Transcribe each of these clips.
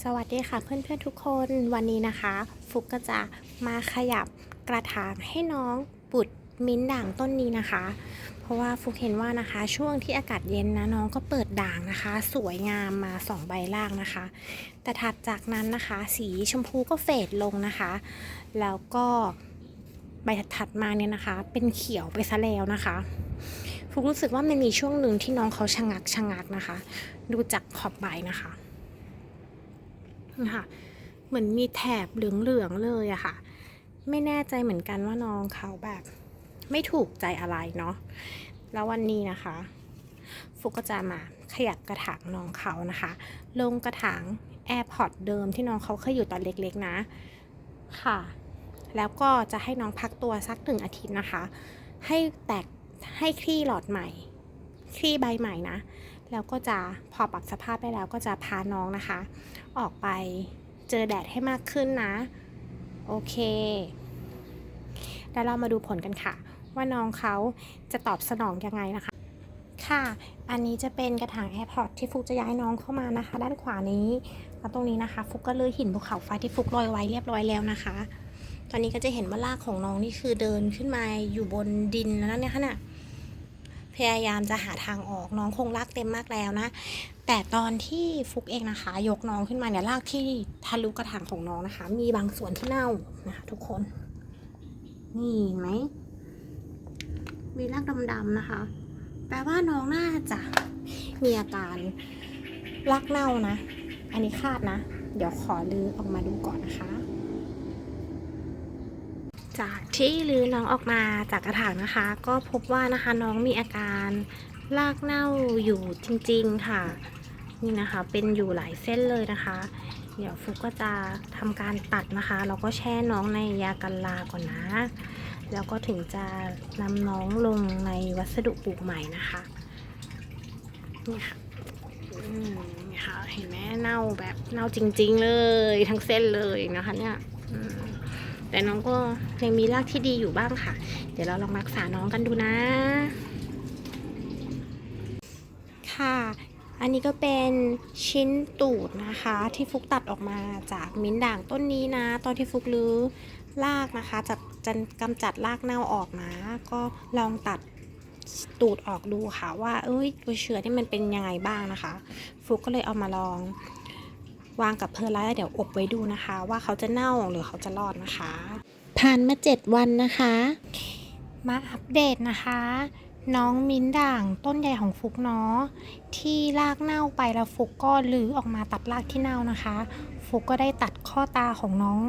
สวัสดีค่ะเพื่อนๆทุกคนวันนี้นะคะ ฟุกก็จะมาขยับกระถางให้น้องปุดมิ้นด่างต้นนี้นะคะ เพราะว่าฟุกเห็นว่านะคะ ช่วงที่อากาศเย็นนะน้องก็เปิดด่างนะคะ สวยงามมาสองใบล่างนะคะ แต่ถัดจากนั้นนะคะ สีชมพูก็เฟดลงนะคะ แล้วก็ใบถัดมาเนี่ยนะคะ เป็นเขียวไปซะแล้วนะคะฟุกรู้สึกว่ามันมีช่วงหนึ่งที่น้องเขาชะงักชะงักนะคะ ดูจากขอบใบนะคะ ค่ะเหมือนมีแถบเหลืองๆเลยอะค่ะ ไม่แน่ใจเหมือนกันว่าน้องเขาแบบ ไม่ถูกใจอะไรเนาะแล้ววันนี้นะคะฟุกก็จะมาขยับกระถางน้องเขานะคะ ลงกระถาง AirPod เดิมที่น้องเขาเคยอยู่ตอนเล็กๆนะ ค่ะ แล้วก็จะให้น้องพักตัวสักหนึ่งอาทิตย์นะคะ ให้แตกให้คลี่หลอดใหม่ คลี่ใบใหม่นะ แล้วก็จะพอปรับสภาพได้แล้วก็จะพาน้องนะคะ ออกไปเจอแดดให้มากขึ้นนะ โอเค แล้วเรามาดูผลกันค่ะ ว่าน้องเขาจะตอบสนองยังไงนะคะ ค่ะ อันนี้จะเป็นกระถางแอร์พอร์ตที่ฟุกจะย้ายน้องเข้ามานะคะ ด้านขวานี้แล้วตรงนี้นะคะ ฟุกก็เลยหินภูเขาไฟที่ฟุกลอยไว้เรียบร้อยแล้วนะคะ ตอนนี้ก็จะเห็นว่าลากของน้องนี่คือเดินขึ้นมาอยู่บนดินแล้วเนี่ยค่ะน่ะ พยายามจะหาทางออกน้องคงลากเต็มมากแล้วนะ แต่ตอนที่ฟุกเองนะคะ ยกน้องขึ้นมาเนี่ยรากที่ทะลุกระถางของน้องนะคะ มีบางส่วนที่เน่านะคะทุกคน นี่ไหมมีรากดำๆนะคะ แปลว่าน้องน่าจะมีอาการรากเน่านะ อันนี้คาดนะ เดี๋ยวขอลือออกมาดูก่อนนะคะ จากที่ลือน้องออกมาจากกระถางนะคะ ก็พบว่านะคะน้องมีอาการรากเน่าอยู่จริงๆค่ะ นี่นะคะเป็นอยู่หลายเส้นเลยนะคะ เดี๋ยวฟุกก็จะทำการตัดนะคะแล้วก็แช่น้องในยากันลาก่อนนะ แล้วก็ถึงจะนำน้องลงในวัสดุปลูกใหม่นะคะนี่ค่ะนี่ค่ะเห็นไหมเน่าแบบเน่าจริง ๆ เลยทั้งเส้นเลยนะคะเนี่ย แต่น้องก็ยังมีรากที่ดีอยู่บ้างค่ะ เดี๋ยวเราลองรักษาน้องกันดูนะ ค่ะอันนี้ก็เป็นชิ้นตูดนะคะ ที่ฟุกตัดออกมาจากมิ้นด่างต้นนี้นะ ตอนที่ฟุกรื้อรากนะคะจะจะกำจัดรากเน่าออกนะ ก็ลองตัดตูดออกดูค่ะว่า เอ้ยตัวเชื้อที่มันเป็นยังไงบ้างนะคะ ฟุกก็เลยเอามาลอง วางกับเพอร์ไลท์แล้วเดี๋ยวอบไว้ดูนะคะ ว่าเขาจะเน่าหรือเขาจะรอดนะคะ ผ่านมา 7 วันนะคะ มาอัปเดตนะคะ น้องมิ้นด่างต้นใหญ่ของฟุกเนาะที่รากเน่าไปแล้วฟุกก็ลื้อออกมาตัดรากที่เน่านะคะ ฟุกก็ได้ตัดข้อตาของน้อง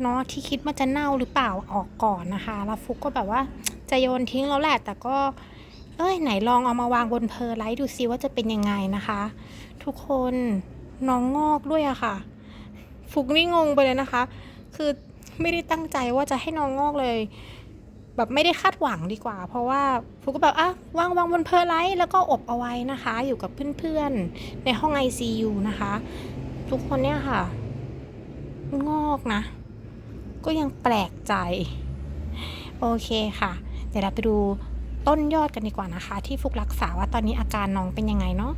เนาะที่คิดว่าจะเน่าหรือเปล่าออกก่อนนะคะ แล้วฟุกก็แบบว่าจะโยนทิ้งแล้วแหละแต่ก็เอ้ยไหนลองเอามาวางบนเพอร์ไลท์ดูซิว่าจะเป็นยังไงนะคะ ทุกคน น้องงอกด้วยอะค่ะ ฟุกนี่งงไปเลยนะคะ คือไม่ได้ตั้งใจว่าจะให้น้องงอกเลย แบบไม่ได้คาดหวังดีกว่า เพราะว่าฟุกก็แบบอะวางวางบนเพอร์ไลท์แล้วก็อบเอาไว้นะคะ อยู่กับเพื่อนๆ ในห้อง ICU นะคะ ทุกคนเนี่ยค่ะ งอกนะ ก็ยังแปลกใจ โอเคค่ะ เดี๋ยวเราไปดูต้นยอดกันดีกว่านะคะ ที่ฟุกรักษาว่าตอนนี้อาการน้องเป็นยังไงเนาะ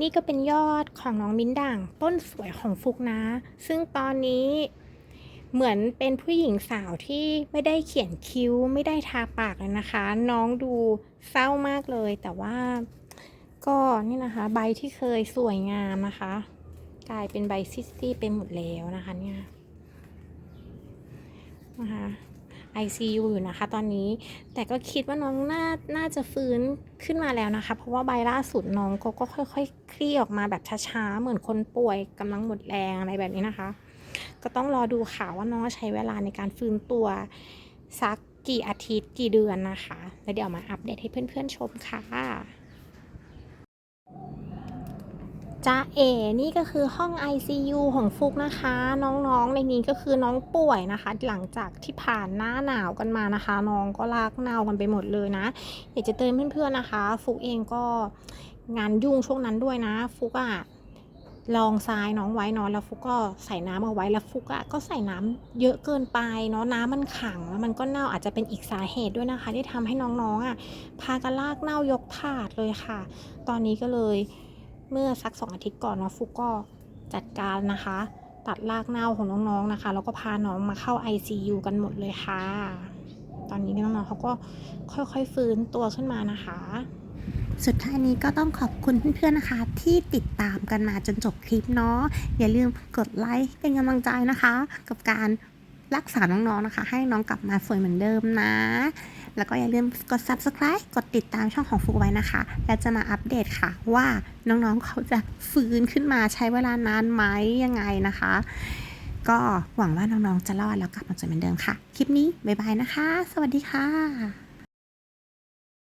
นี่ก็เป็นยอดของน้องมิ้นด่าง ต้นสวยของฟุกนะ ซึ่งตอนนี้เหมือนเป็นผู้หญิงสาวที่ไม่ได้เขียนคิ้วไม่ได้ทาปากเลยนะคะ น้องดูเศร้ามากเลย แต่ว่าก็นี่นะคะ ใบที่เคยสวยงามนะคะ กลายเป็นใบซิสตี้ไปหมดแล้วนะคะเนี่ยนะคะ ICU อยู่นะคะ ตอนนี้แต่ก็คิดว่าน้องน่าน่าจะฟื้นขึ้นมาแล้วนะคะ เพราะว่าใบล่าสุดน้องก็ก็ค่อย ๆ คลี่ออกมาแบบช้าๆ เหมือนคนป่วยกำลังหมดแรงอะไรแบบนี้นะคะ ก็ต้องรอดูค่ะว่าน้องใช้เวลาในการฟื้นตัวสักกี่อาทิตย์กี่เดือนนะคะ แล้วเดี๋ยวมาอัปเดตให้เพื่อนๆชมค่ะ จ้าเอ นี่ก็คือห้อง ICU ของฟุกนะคะ น้องๆ ในนี้ก็คือน้องป่วยนะคะ หลังจากที่ผ่านหน้าหนาวกันมานะคะ น้องก็ลากเน่ากันไปหมดเลยนะ อยากจะเตือนเพื่อนๆนะคะ ฟุกเองก็งานยุ่งช่วงนั้นด้วยนะ ฟุกอะลองทรายน้องไว้นอะแล้วฟุกก็ใส่น้ำเอาไว้แล้วฟุกอะก็ใส่น้ำเยอะเกินไปเนาะน้ำมันขังแล้วมันก็เน่าอาจจะเป็นอีกสาเหตุด้วยนะคะ ที่ทำให้น้องๆอะพากันลากเน่ายกถาดเลยค่ะ ตอนนี้ก็เลย เมื่อสักสองอาทิตย์ก่อนเนาะฟุกก็จัดการนะคะ ตัดรากเน่าของน้องๆนะคะ แล้วก็พาน้องมาเข้า ICU กันหมดเลยค่ะ ตอนนี้น้องๆเขาก็ค่อยๆฟื้นตัวขึ้นมานะคะ สุดท้ายนี้ก็ต้องขอบคุณเพื่อนๆนะคะ ที่ติดตามกันมาจนจบคลิปเนาะอย่าลืมกดไลค์เป็นกำลังใจนะคะ กับการ รักษาน้องๆนะคะ ให้น้องกลับมาสวยเหมือนเดิมนะ แล้วก็อย่าลืมกด subscribe กดติดตามช่องของฟุกไว้นะคะ และจะมาอัปเดตค่ะว่าน้องๆเขาจะฟื้นขึ้นมาใช้เวลานานไหมยังไงนะคะ ก็หวังว่าน้องๆจะรอดแล้วกลับมาสวยเหมือนเดิมค่ะ คลิปนี้บ๊ายบายนะคะ สวัสดีค่ะ